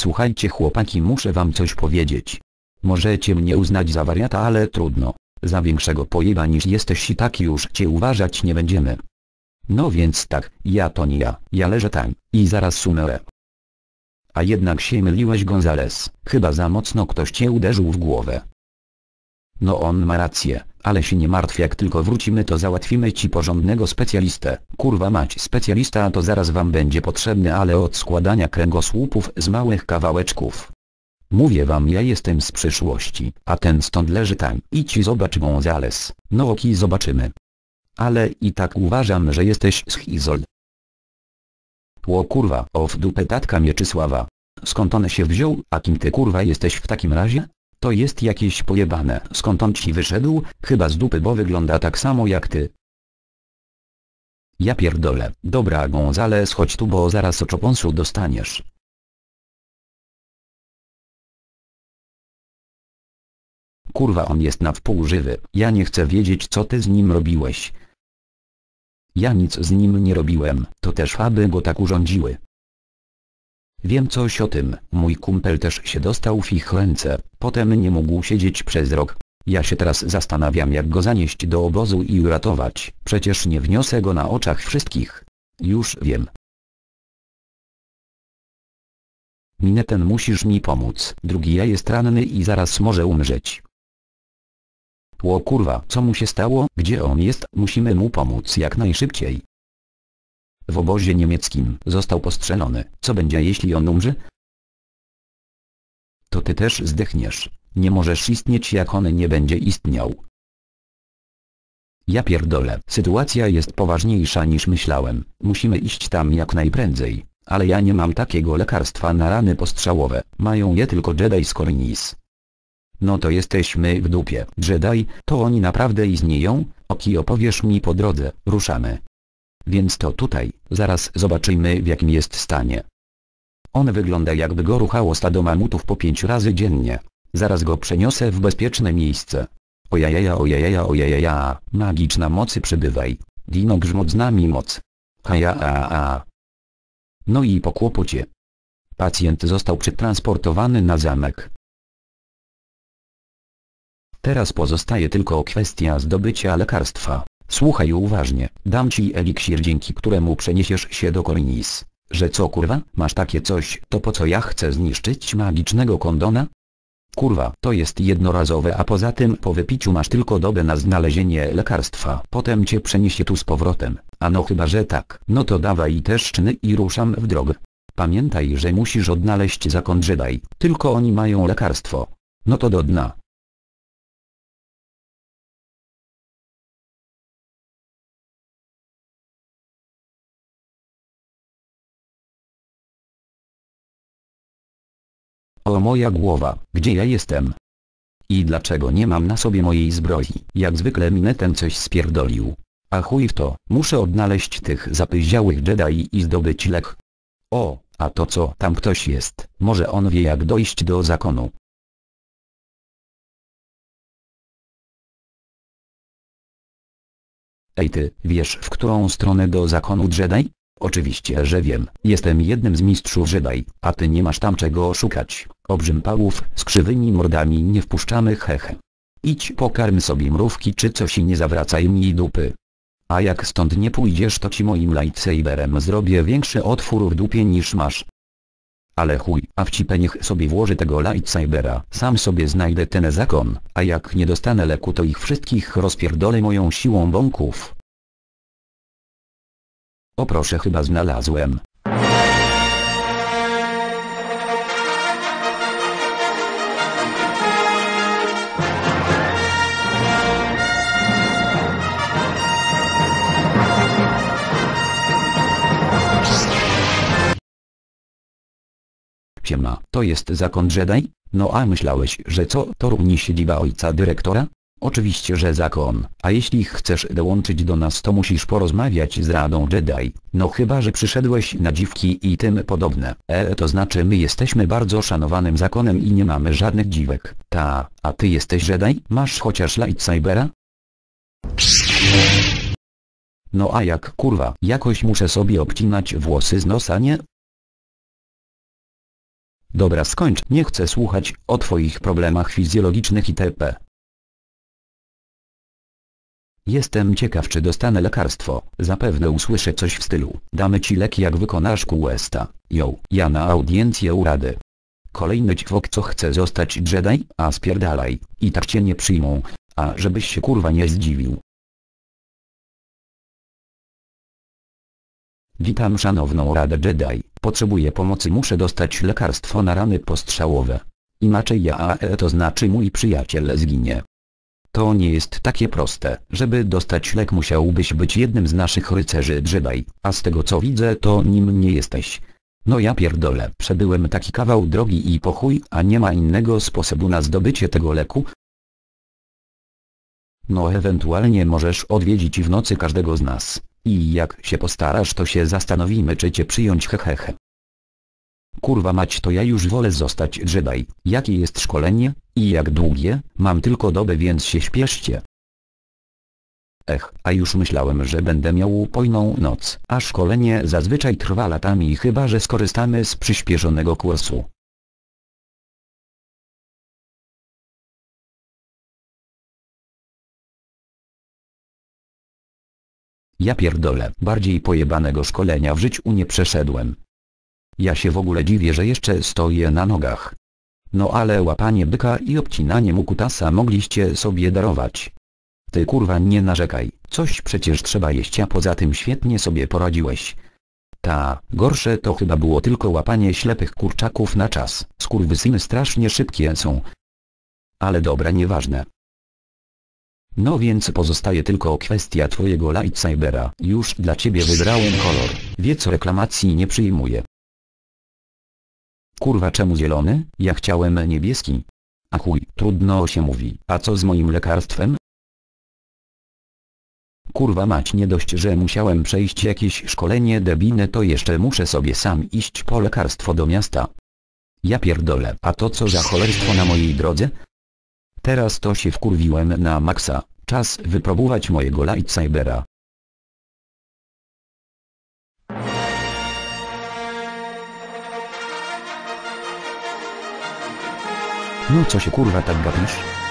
Słuchajcie chłopaki muszę wam coś powiedzieć. Możecie mnie uznać za wariata ale trudno. Za większego pojeba niż jesteś i tak już cię uważać nie będziemy. No więc tak, ja to nie ja, ja leżę tam, i zaraz sunęłem. A jednak się myliłeś Gonzales, chyba za mocno ktoś cię uderzył w głowę. No on ma rację, ale się nie martw jak tylko wrócimy to załatwimy ci porządnego specjalistę. Kurwa mać specjalista to zaraz wam będzie potrzebny ale od składania kręgosłupów z małych kawałeczków. Mówię wam ja jestem z przyszłości, a ten stąd leży tam. Idź zobacz Gonzales. No oki zobaczymy. Ale i tak uważam że jesteś schizol. Ło kurwa, o w dupę tatka Mieczysława. Skąd on się wziął, a kim ty kurwa jesteś w takim razie? To jest jakieś pojebane. Skąd on ci wyszedł? Chyba z dupy bo wygląda tak samo jak ty. Ja pierdolę. Dobra Gonzales chodź tu bo zaraz oczoponsu dostaniesz. Kurwa on jest na wpół żywy. Ja nie chcę wiedzieć co ty z nim robiłeś. Ja nic z nim nie robiłem, to też faby go tak urządziły. Wiem coś o tym, mój kumpel też się dostał w ich ręce, potem nie mógł siedzieć przez rok. Ja się teraz zastanawiam jak go zanieść do obozu i uratować, przecież nie wniosę go na oczach wszystkich. Już wiem. Mineten musisz mi pomóc, drugi ja jest ranny i zaraz może umrzeć. Ło kurwa, co mu się stało? Gdzie on jest? Musimy mu pomóc jak najszybciej. W obozie niemieckim został postrzelony. Co będzie jeśli on umrze? To ty też zdechniesz. Nie możesz istnieć jak on nie będzie istniał. Ja pierdolę. Sytuacja jest poważniejsza niż myślałem. Musimy iść tam jak najprędzej. Ale ja nie mam takiego lekarstwa na rany postrzałowe. Mają je tylko Jedi z Cornis. No to jesteśmy w dupie. Jedi, to oni naprawdę istnieją? Oki opowiesz mi po drodze, ruszamy. Więc to tutaj, zaraz zobaczymy w jakim jest stanie. On wygląda jakby go ruchało stado mamutów po pięć razy dziennie. Zaraz go przeniosę w bezpieczne miejsce. Ojajaja ojajaja ojajaja, magiczna mocy przybywaj. Dino grzmot z nami moc. Haja a a. No i po kłopocie. Pacjent został przetransportowany na zamek. Teraz pozostaje tylko kwestia zdobycia lekarstwa. Słuchaj uważnie, dam ci eliksir dzięki któremu przeniesiesz się do Korinis. Że co kurwa, masz takie coś, to po co ja chcę zniszczyć magicznego kondona? Kurwa, to jest jednorazowe a poza tym po wypiciu masz tylko dobę na znalezienie lekarstwa. Potem cię przeniesie tu z powrotem. A no chyba że tak. No to dawaj te szczyny i ruszam w drogę. Pamiętaj że musisz odnaleźć zakon Jedi. Tylko oni mają lekarstwo. No to do dna. O moja głowa, gdzie ja jestem? I dlaczego nie mam na sobie mojej zbroi? Jak zwykle minę ten coś spierdolił. A chuj w to, muszę odnaleźć tych zapyziałych Jedi i zdobyć lek. O, a to co, tam ktoś jest, może on wie jak dojść do zakonu. Ej ty, wiesz w którą stronę do zakonu Jedi? Oczywiście, że wiem. Jestem jednym z mistrzów Jedi, a ty nie masz tam czego szukać. Obrzympałów z krzywymi mordami nie wpuszczamy hehe. Idź pokarm sobie mrówki czy coś i nie zawracaj mi dupy. A jak stąd nie pójdziesz to ci moim lightsaberem zrobię większy otwór w dupie niż masz. Ale chuj, a w cipę niech sobie włoży tego lightsabera. Sam sobie znajdę ten zakon, a jak nie dostanę leku to ich wszystkich rozpierdolę moją siłą bąków. O proszę chyba znalazłem. To jest zakon Jedi? No a myślałeś, że co, to równi siedziba ojca dyrektora? Oczywiście, że zakon, a jeśli chcesz dołączyć do nas to musisz porozmawiać z Radą Jedi, no chyba, że przyszedłeś na dziwki i tym podobne. E, to znaczy my jesteśmy bardzo szanowanym zakonem i nie mamy żadnych dziwek. Ta, a ty jesteś Jedi? Masz chociaż lightsabera? No a jak kurwa, jakoś muszę sobie obcinać włosy z nosa nie? Dobra skończ, nie chcę słuchać o twoich problemach fizjologicznych itp. Jestem ciekaw czy dostanę lekarstwo, zapewne usłyszę coś w stylu, damy ci lek jak wykonasz questa, yo, ja na audiencję uradę. Kolejny ćwok co chce zostać Jedi, a spierdalaj, i tak cię nie przyjmą, a żebyś się kurwa nie zdziwił. Witam szanowną Radę Jedi, potrzebuję pomocy muszę dostać lekarstwo na rany postrzałowe. Inaczej ja AE to znaczy mój przyjaciel zginie. To nie jest takie proste, żeby dostać lek musiałbyś być jednym z naszych rycerzy Jedi, a z tego co widzę to nim nie jesteś. No ja pierdolę, przebyłem taki kawał drogi i pochuj, a nie ma innego sposobu na zdobycie tego leku? No ewentualnie możesz odwiedzić w nocy każdego z nas. I jak się postarasz to się zastanowimy czy cię przyjąć hehehe. Kurwa mać to ja już wolę zostać Jedi. Jakie jest szkolenie? I jak długie? Mam tylko dobę więc się śpieszcie. Ech, a już myślałem, że będę miał pojną noc, a szkolenie zazwyczaj trwa latami chyba że skorzystamy z przyspieszonego kursu. Ja pierdolę, bardziej pojebanego szkolenia w życiu nie przeszedłem. Ja się w ogóle dziwię, że jeszcze stoję na nogach. No ale łapanie byka i obcinanie mu kutasa mogliście sobie darować. Ty kurwa nie narzekaj, coś przecież trzeba jeść a poza tym świetnie sobie poradziłeś. Ta, gorsze to chyba było tylko łapanie ślepych kurczaków na czas, skurwysyny strasznie szybkie są. Ale dobra nieważne. No więc pozostaje tylko kwestia twojego lightsabera. Już dla ciebie wybrałem kolor. Wie co reklamacji nie przyjmuje. Kurwa czemu zielony? Ja chciałem niebieski. A chuj, trudno się mówi. A co z moim lekarstwem? Kurwa mać nie dość, że musiałem przejść jakieś szkolenie debine to jeszcze muszę sobie sam iść po lekarstwo do miasta. Ja pierdolę, a to co za cholerstwo na mojej drodze? Teraz to się wkurwiłem na maksa. Czas wypróbować mojego lightsabera. No co się kurwa tak gapisz?